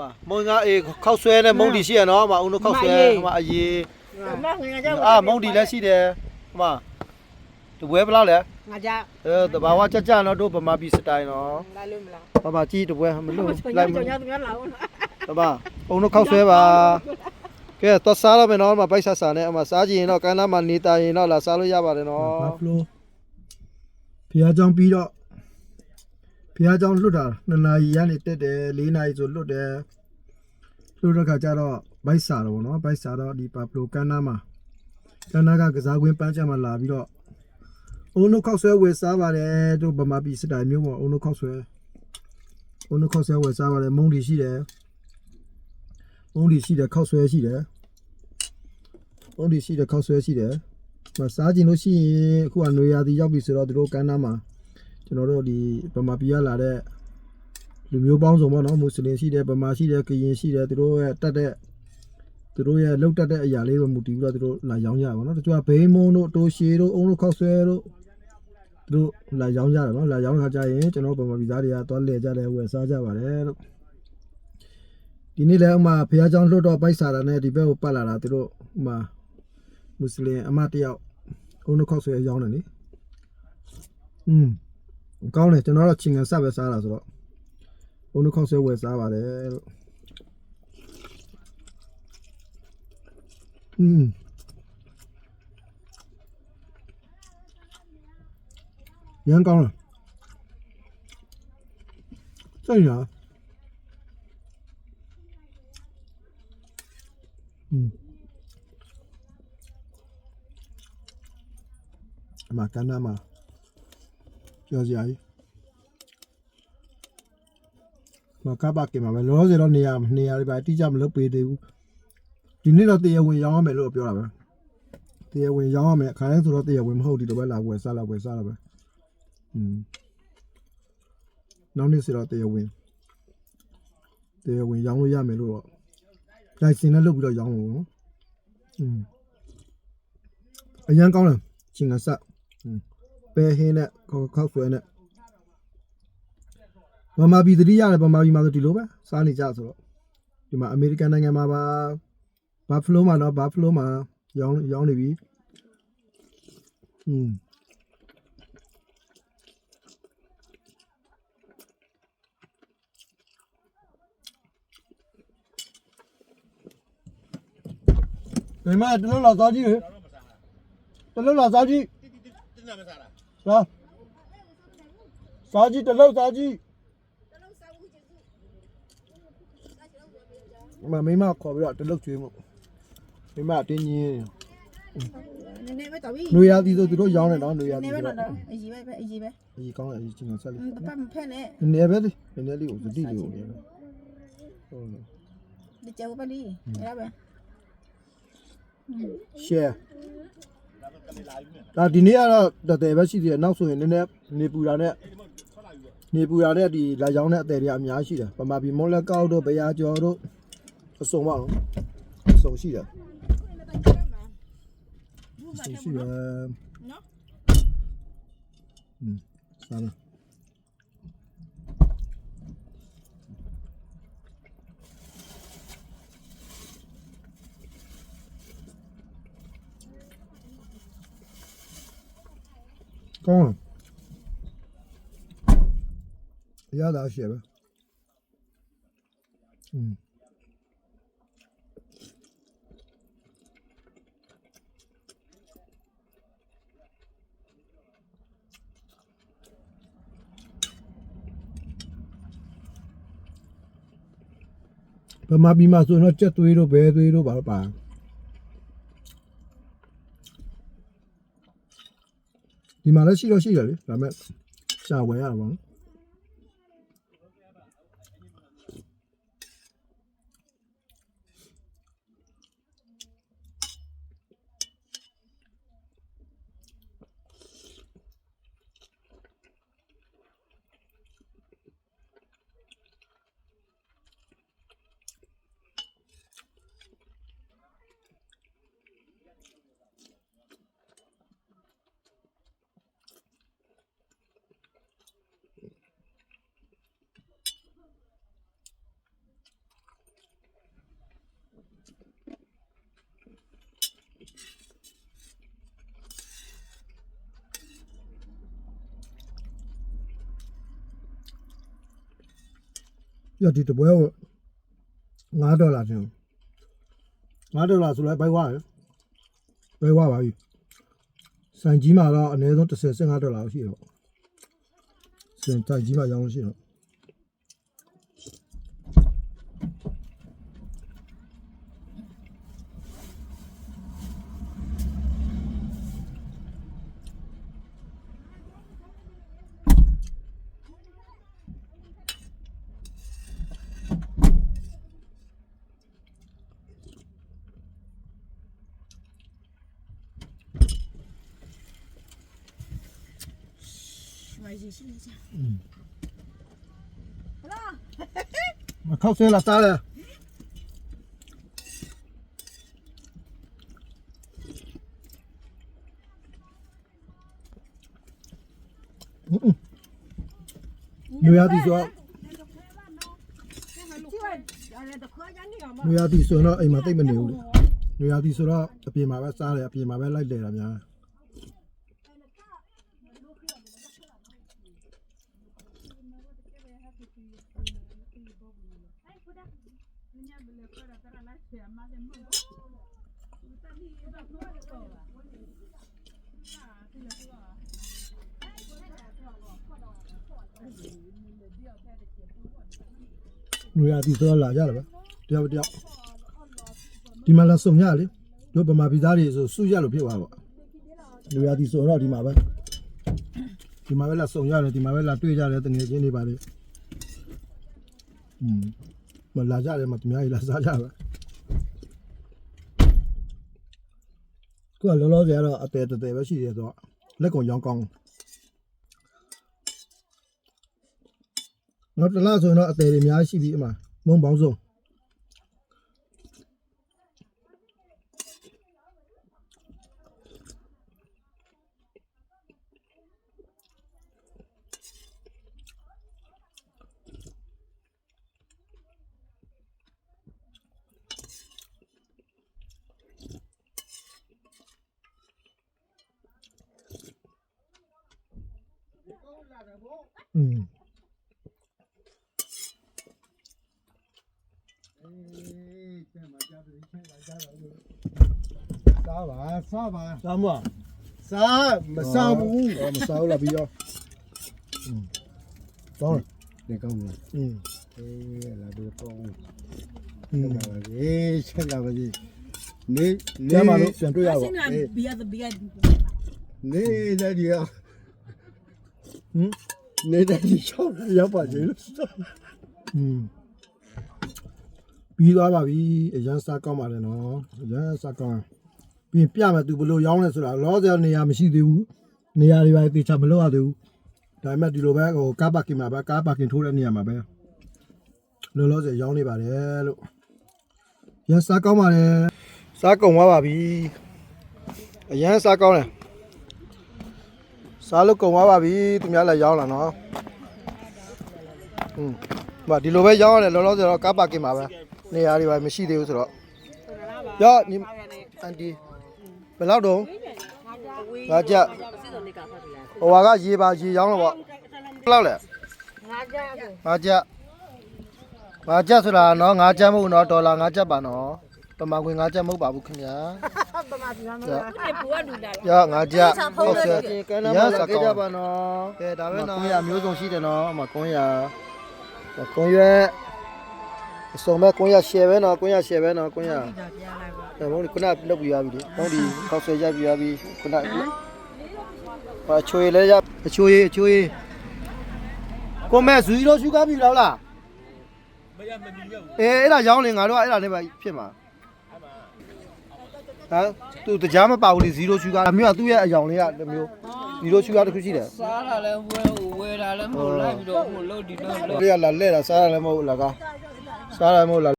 မမုံငါအေးခောက်ဆွဲနဲ့မုံဒီရှိရနော်ဟိုမှာအုံတို့ခောက်ဆွဲဟိုမှာအရေးမငါကြောက်အာမုံဒီလည်းရှိတယ်ဟိုမှာတပွဲဘယ်လောက်လဲငါကြောက်အဲတဘာဝကြကြနော်တို့ဗမာပြည်စတိုင်နော်လာလို့မလားဗမာကြီးတပွဲမလို့လိုက်မလို့တဘာအုံတို့ခောက်ဆွဲပါကဲတော့စားရမယ်နော်မပိုက်ဆာဆာနဲ့အမစားကြည့်ရင်တော့ကမ်းလာမှာနေတာရင်တော့လာစားလို့ရပါတယ်နော်ဘတ်ဖလိုဖျားကြောင်ပြီးတော့ ဘုရားကျောင်းလွတ်တာ2နာရီကနေတက်တယ်4နာရီဆိုလွတ်တယ်လွတ်တဲ့ခါကျတော့ဘိုက်စာတော့ဗောနော်ဘိုက်စာတော့ဒီပါပလိုကန်းနာမှာကန်းနာကကစားကွင်းပန်းချက်မှာလာပြီးတော့အုံနှုတ်ခောက်ဆွဲဝယ်စားပါတယ်တို့ဗမာပြည်စတိုင်မျိုးပေါ့အုံနှုတ်ခောက်ဆွဲအုံနှုတ်ခောက်ဆွဲဝယ်စားပါတယ်မုံတွေရှိတယ်မုံတွေရှိတယ်ခောက်ဆွဲရှိတယ်မုံတွေရှိတယ်ခောက်ဆွဲရှိတယ်စားကျင်လို့ရှိရင်အခုကຫນွေရာသီရောက်ပြီဆိုတော့တို့ကန်းနာမှာ ကျွန်တော်တို့ဒီဗမာပြည်ကလာတဲ့လူမျိုးပေါင်းစုံပေါ့နော်မွတ်စလင်ရှိတယ်ဗမာရှိတယ်ကရင်ရှိတယ်သူတို့ရဲ့တက်တဲ့သူတို့ရဲ့လောက်တက်တဲ့အရာလေးပဲမူတည်ပြီးတော့သူတို့လာရောင်းကြပါတော့တချို့ကဘိန်းမုံတို့တိုးရှည်တို့အုံတို့ခောက်ဆွဲတို့သူတို့လာရောင်းကြတယ်နော်လာရောင်းခါကြရင်ကျွန်တော်ဗမာပြည်သားတွေကသွားလဲကြတယ်ဝယ်စားကြပါတယ်လို့ဒီနေ့လည်းဥမာဘုရားကျောင်းလွတ်တော့ပိုက်စားတာနဲ့ဒီဘက်ကိုပတ်လာတာသူတို့ဥမာမွတ်စလင်အမတ်တယောက်အုံနှခောက်ဆွဲရောင်းတယ်လေอืม ကောင်းတယ်ကျွန်တော်တော့ချင်းငန်ဆက်ပဲစားတာဆိုတော့အုံနှခောက်ဆွဲဝယ်စားပါတယ်လို့อืมရန်ကောင်းလားစိတ်ရအမကန်းနာမှာ ပြောစရာကြီးမကပါကေမှာပဲလောလောဆယ်တော့နေရာနေရာတွေပါအတိအကျမလုပ်ပေးသေးဘူးဒီနေ့တော့တရားဝင်ရောင်းရမယ်လို့ပြောတာပဲတရားဝင်ရောင်းရမယ်ခါတိုင်းဆိုတော့တရားဝင်မဟုတ်ဒီတော့ပဲလာဝယ်စားလာဝယ်စားလာပဲอืมနောက်နေ့ဆိုတော့တရားဝင်တရားဝင်ရောင်းလို့ရမယ်လို့တော့လိုင်စင်နဲ့လုပ်ပြီးတော့ရောင်းလို့နော်อืมအရန်ကောင်းတယ်ချင်းကဆက် ပဲဟင်းနဲ့ကောကောက်ဆွဲနဲ့ဗမာပြည်သတိရတယ်ဗမာပြည်မှာဆိုဒီလိုပဲစားနေကြဆိုတော့ဒီမှာအမေရိကန်နိုင်ငံမှာပါဘတ်ဖလိုမှာတော့ဘတ်ဖလိုမှာရောင်းရောင်းနေပြီอืมဒီမှာတလုံးလောက်စားကြည့်လေတလုံးလောက်စားကြည့် စားစားကြည့်တစ်လုံးစားကြည့်မမိမခေါ်ပြီးတော့တစ်လုံးကျွေးမှုမိမတင်းကြီးနည်းနည်းပဲတော်ပြီနွေရာသီဆိုသူတို့ရောင်းတယ်နော်နွေရာနသီည်းပဲဆိုတော့တော့အကြီးပဲအကြီးပဲအကြီးကောင်းတယ်အကြီးချင်းဆက်လိပပမဖက်နဲ့နည်းပဲလေနည်းလေးကိုသတိလေးကိုဟုတ် ဒီကြောက်ပါလိရပါ share ဒါဒီနေ့ကတော့တတယ်ပဲရှိသေးတယ်နောက်ဆိုရင်နည်းနည်းနေပူတာနဲ့နေပူတာနဲ့ဒီလာကြောင်းတဲ့အတယ်တွေအများရှိတယ်ပမာဘီမောလက်ကောက်တို့ဘရာကျော်တို့အစုံပါတော့အစုံရှိတယ်ရှိရှိပဲနော်อืมစားလား ကောင်းရတာရှိပဲอืมဗမာပြည်မှာဆိုရင်တော့ကြက်သွေးတို့ဘဲသွေးတို့ဘာလို့ပါ ဒီမှာလည်းရှိတော့ရှိတယ်လေဒါပေမဲ့ ရှာဝယ်ရတာပေါ့နော်ပြဒီတပွဲကို9ဒေါ်လာတင်9ဒေါ်လာဆိုလိုက်ဘိုက်ဝါရယ်ဘိုက်ဝါပါပြီစံကြီးမှာတော့အနည်းဆုံး30 15ဒေါ်လာရှိတော့စံတိုင်ကြီးမှာရောင်းလို့ရှိတော့ ကြီးရှိနေကြอืมဟလာမခောက်ဆဲလာစားလဲညရာဒီဆိုဒီမှာရတယ်တခွာရနေအောင်မညရာဒီဆိုတော့အိမ်မှာတိတ်မနေဘူးလေညရာဒီဆိုတော့အပြင်မှာပဲစားတယ်အပြင်မှာပဲလိုက်လဲတာများ တယ်ငွေရသည်ဆိုတော့လာကြတယ်ဗျတယောက်တစ်ယောက်ဒီမှာလာစုံရလေတို့ဗမာပြည်သားတွေဆိုစုရလို့ဖြစ်သွားပါငွေရသည်ဆိုတော့ဒီမှာပဲဒီမှာပဲလာစုံရတယ်ဒီမှာပဲလာတွေ့ကြတယ်တငယ်ချင်းတွေပါလေอืมမလာကြတယ်မသူများကြီးလာစားကြပဲ ကိုကလောလောဆယ်ကတော့အတဲတဲပဲရှိသေးတယ်ဆိုတော့လက်ကုံရောင်းကောင်းနောက်တစ်လားဆိုရင်တော့အသေးတွေအများကြီးရှိပြီအမှမုံပေါင်းစုံ Ừ. sao bà? Sao sao sao? Mà sao ờ. ờ, là bây giờ rồi để con rồi ừ. là đưa con ừ. là gì? Là gì? Nế nế mà nó chuyển tôi vào nế ra đi à ချက်လာပါလေနေ ကျမ်းပါလို့ပြန်တွေ့ရပါ 现在比较的比较， နေတဲ့ဒီက ဟင် နေတဲ့ဒီချောင်းရောက်ပါစေလို့ อืมပြီးသွားပါပြီအရန်စားကောင်းပါလေနော်အရန်စားကောင်းပြီးရင်ပြမယ်သူဘယ်လိုရောင်းလဲဆိုတာလောဆယ်နေရာမရှိသေးဘူးနေရာတွေပါတေချာမလုပ်ရသေးဘူးဒါပေမဲ့ဒီလိုပဲဟိုကားပါကင်မှာပဲကားပါကင်ထိုးတဲ့နေရာမှာပဲလောလောဆယ်ရောင်းနေပါတယ်လို့ရန်စားကောင်းပါလေစားကုန်သွားပါပြီအရန်စားကောင်းတယ် စားလို့ကုန်သွားပါပြီသူများလည်းရောင်းလာနော်อืมဗာဒီလိုပဲရောင်းရတယ်လောလောဆယ်တော့ကားပါကင်ပါပဲနေရာတွေပါမရှိသေးဘူးဆိုတော့ရော့ညီအန်တီဘယ်လောက်တုံးငါကြဟိုဟာကရေပါရေရောင်းတော့ဗောဘယ်လောက်လဲငါကြငါကြငါကြဆိုတာနော်ငါကြမဟုတ်နော်ဒေါ်လာငါကြပါနော်ပမာခွေငါကြမဟုတ်ပါဘူးခင်ဗျာ အဲ့ပူကလူလာလားရငါကြဟုတ်ဆရာကဲလာမလာကြပါနော်ကဲဒါပဲနော်900မျိုးစုံရှိတယ်နော်အမ900 900ရဲ့အစုံမဲ့900 share ပဲနော်900 share ပဲနော်900အဲမုန်းဒီခုနလုပ်ပြရပြီလေမုန်းဒီခေါက်ဆွဲရပြရပြီခုနဟာချွေလဲရအချွေအချွေကိုမဲဇူီရောရှူကားပြီလားလားမရမမီရဘူးအေးအဲ့ဒါရောင်းလေငါတို့ကအဲ့ဒါနဲ့ပဲဖြစ်မှာ ဟမ်သူတရားမပါဘူးလေ0ရှုကားအမျိုးကသူ့ရဲ့အယောင်လေးကတစ်မျိုး0ရှုကားတစ်ခုရှိတယ်စားတာလည်းဝဲဝဲတာလည်းမဟုတ်လိုက်ပြီးတော့ဟိုလို့ဒီတော့။ဒီကလာလဲတာစားရလည်းမဟုတ်ဘူးလားက။စားရလည်းမဟုတ်လား